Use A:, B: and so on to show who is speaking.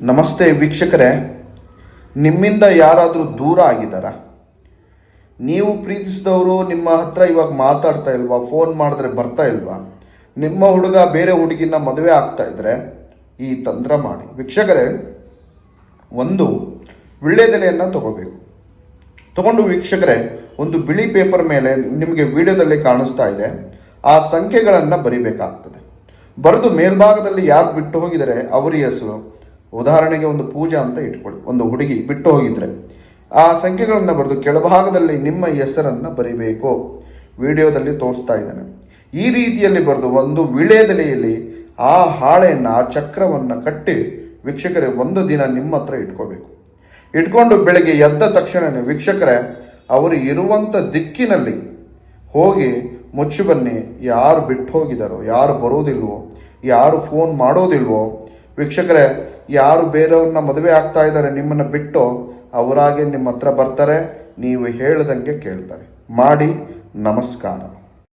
A: ನಮಸ್ತೆ ವೀಕ್ಷಕರೇ, ನಿಮ್ಮಿಂದ ಯಾರಾದರೂ ದೂರ ಆಗಿದ್ದಾರಾ? ನೀವು ಪ್ರೀತಿಸಿದವರು ನಿಮ್ಮ ಹತ್ರ ಇವಾಗ ಮಾತಾಡ್ತಾ ಇಲ್ವಾ ಫೋನ್ ಮಾಡಿದ್ರೆ ಬರ್ತಾ ಇಲ್ವಾ? ನಿಮ್ಮ ಹುಡುಗ ಬೇರೆ ಹುಡುಗಿನ ಮದುವೆ ಆಗ್ತಾ ಇದ್ರೆ ಈ ತಂತ್ರ ಮಾಡಿ. ವೀಕ್ಷಕರೇ, ಒಂದು ವಿಳ್ಳೆದೆಲೆಯನ್ನು ತಗೋಬೇಕು. ತಗೊಂಡು ವೀಕ್ಷಕರೇ, ಒಂದು ಬಿಳಿ ಪೇಪರ್ ಮೇಲೆ ನಿಮಗೆ ವಿಡಿಯೋದಲ್ಲಿ ಕಾಣಿಸ್ತಾ ಇದೆ. ಆ ಸಂಖ್ಯೆಗಳನ್ನು ಬರಿಬೇಕಾಗ್ತದೆ. ಬರೆದು ಮೇಲ್ಭಾಗದಲ್ಲಿ ಯಾರು ಬಿಟ್ಟು ಹೋಗಿದರೆ ಅವರ ಹೆಸರು ಉದಾಹರಣೆಗೆ ಒಂದು ಪೂಜಾ ಅಂತ ಇಟ್ಕೊಳ್ಳಿ. ಒಂದು ಹುಡುಗಿ ಬಿಟ್ಟು ಹೋಗಿದ್ರೆ. ಆ ಸಂಖ್ಯೆಗಳನ್ನು ಬರೆದು ಕೆಳಭಾಗದಲ್ಲಿ ನಿಮ್ಮ ಹೆಸರನ್ನು ಬರಿಬೇಕು. ವಿಡಿಯೋದಲ್ಲಿ ತೋರಿಸ್ತಾ ಇದ್ದಾನೆ. ಈ ರೀತಿಯಲ್ಲಿ ಬರೆದು ಒಂದು ವಿಳೆದೆಲೆಯಲ್ಲಿ ಆ ಹಾಳೆಯನ್ನು, ಆ ಚಕ್ರವನ್ನು ಕಟ್ಟಿ ವೀಕ್ಷಕರೇ ಒಂದು ದಿನ ನಿಮ್ಮ ಹತ್ರ ಇಟ್ಕೋಬೇಕು. ಇಟ್ಕೊಂಡು ಬೆಳಗ್ಗೆ ಎದ್ದ ತಕ್ಷಣವೇ ವೀಕ್ಷಕರೇ, ಅವರು ಇರುವಂಥ ದಿಕ್ಕಿನಲ್ಲಿ ಹೋಗಿ ಮುಚ್ಚಿ ಬನ್ನಿ. ಯಾರು ಬಿಟ್ಟು ಹೋಗಿದಾರೋ ಯಾರು ಬರೋದಿಲ್ವೋ, ಯಾರು ಫೋನ್ ಮಾಡೋದಿಲ್ವೋ ವೀಕ್ಷಕರೇ, ಯಾರು ಬೇರೆಯವ್ರನ್ನ ಮದುವೆ ಆಗ್ತಾ ಇದ್ದಾರೆ ನಿಮ್ಮನ್ನು ಬಿಟ್ಟು ಅವರಾಗೆ ನಿಮ್ಮ ಹತ್ರ ಬರ್ತಾರೆ, ನೀವು ಹೇಳ್ದಂಗೆ ಕೇಳ್ತಾರೆ. ಮಾಡಿ ನಮಸ್ಕಾರ.